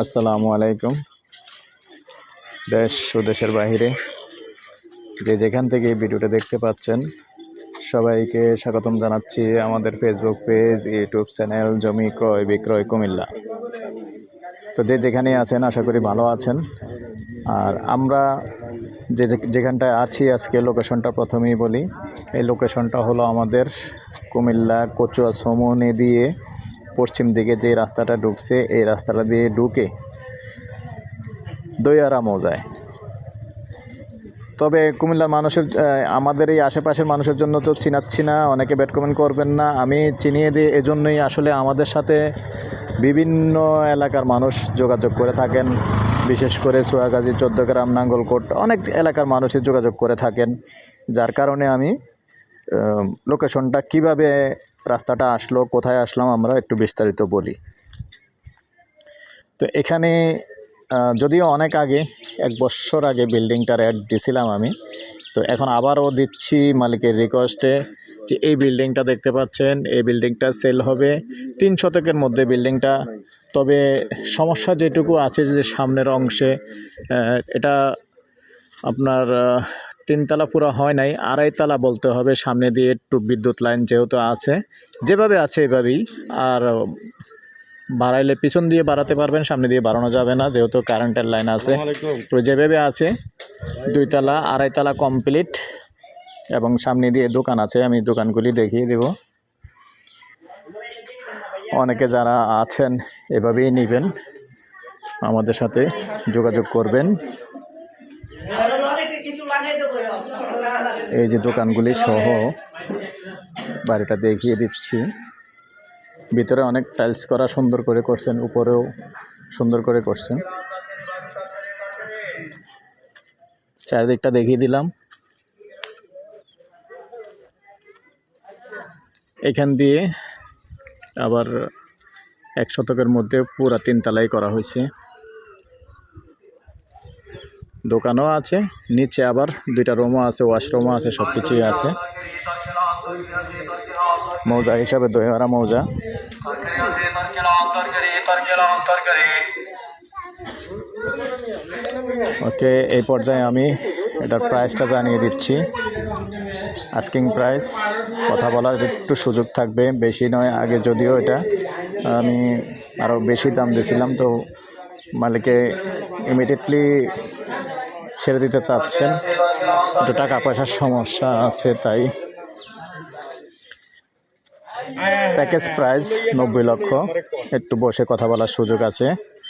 আসসালামু আলাইকুম। দেশ ও দেশের বাহিরে যে যেখান থেকে এই ভিডিওটা দেখতে পাচ্ছেন, সবাইকে স্বাগতম জানাচ্ছি আমাদের ফেসবুক পেজ ইউটিউব চ্যানেল জমি ক্রয়, বিক্রয়, কুমিল্লা। তো যে যেখানে আছেন, আশা করি ভালো আছেন। আর আমরা যে যেখানটায় আছি আজকে লোকেশনটা প্রথমেই বলি। এই লোকেশনটা হলো আমাদের কুমিল্লা, কচুয়া সমনে দিয়ে পশ্চিম দিকে যে রাস্তাটা ঢুকছে, এই রাস্তাটা দিয়ে ঢুকে দইয়ারা মৌজায়। তবে কুমিল্লার মানুষের আমাদের এই আশেপাশের মানুষের জন্য তো চিনাচ্ছি না, অনেকে ব্যাট কমেন্ট করবেন না। আমি চিনিয়ে দিই এজন্যই আসলে আমাদের সাথে বিভিন্ন এলাকার মানুষ যোগাযোগ করে থাকেন। বিশেষ করে সোয়াগাজী চোদ্দগ্রাম নাঙ্গলকোট অনেক এলাকার মানুষই যোগাযোগ করে থাকেন, যার কারণে আমি লোকেশনটা কীভাবে রাস্তাটা আসলো, কোথায় আসলাম আমরা একটু বিস্তারিত বলি। তো এখানে যদিও অনেক আগে, এক বছর আগে বিল্ডিংটার অ্যাড দিছিলাম আমি, তো এখন আবারও দিচ্ছি মালিকের রিকোয়েস্টে যে এই বিল্ডিংটা দেখতে পাচ্ছেন এই বিল্ডিংটা সেল হবে। তিন শতকের মধ্যে বিল্ডিংটা তবে সমস্যা যেটুকু আছে যে সামনের অংশে এটা আপনার তিনতলা পুরো হয় নাই আড়াইতলা বলতে হবে সামনে দিয়ে একটু বিদ্যুৎ লাইন যেহেতু আছে। যেভাবে আছে এভাবেই আর বাড়াইলে পিছন দিয়ে বাড়াতে পারবেন সামনে দিয়ে বাড়ানো যাবে না যেহেতু কারেন্টের লাইন আছে। তো যেভাবে আছে দুইতলা আড়াইতলা কমপ্লিট এবং সামনে দিয়ে দোকান আছে, আমি দোকানগুলি দেখিয়ে দেব। অনেকে যারা আছেন, এভাবেই নেবেন, আমাদের সাথে যোগাযোগ করবেন। এই যে দোকানগুলি সহ, বাড়িটা দেখিয়ে দিচ্ছি। ভিতরে অনেক টাইলস করা সুন্দর করে করছেন, উপরেও সুন্দর করে করছেন। চারিদিকটা দেখিয়ে দিলাম। এখান দিয়ে আবার এক শতকের মধ্যে পুরা তিনতলাই করা হয়েছে। দোকানও আছে, নিচে আবার দুইটা রুমও আছে ওয়াশরুমও আছে সব কিছুই আছে। মৌজা হিসাবে দইহারা মৌজা। ওকে, এই পর্যায়ে আমি এটার প্রাইসটা জানিয়ে দিচ্ছি। আস্কিং প্রাইস কথা বলার একটু সুযোগ থাকবে, বেশি নয় আগে যদিও এটা। আমি আরও বেশি দাম দিয়েছিলাম, তো মালিকে ইমিডিয়েটলি ছেড়ে দিতে চাচ্ছেন। একটু টাকা পয়সার সমস্যা আছে, তাই। প্যাকেজ প্রাইস নব্বই লক্ষ। একটু বসে কথা বলার সুযোগ আছে।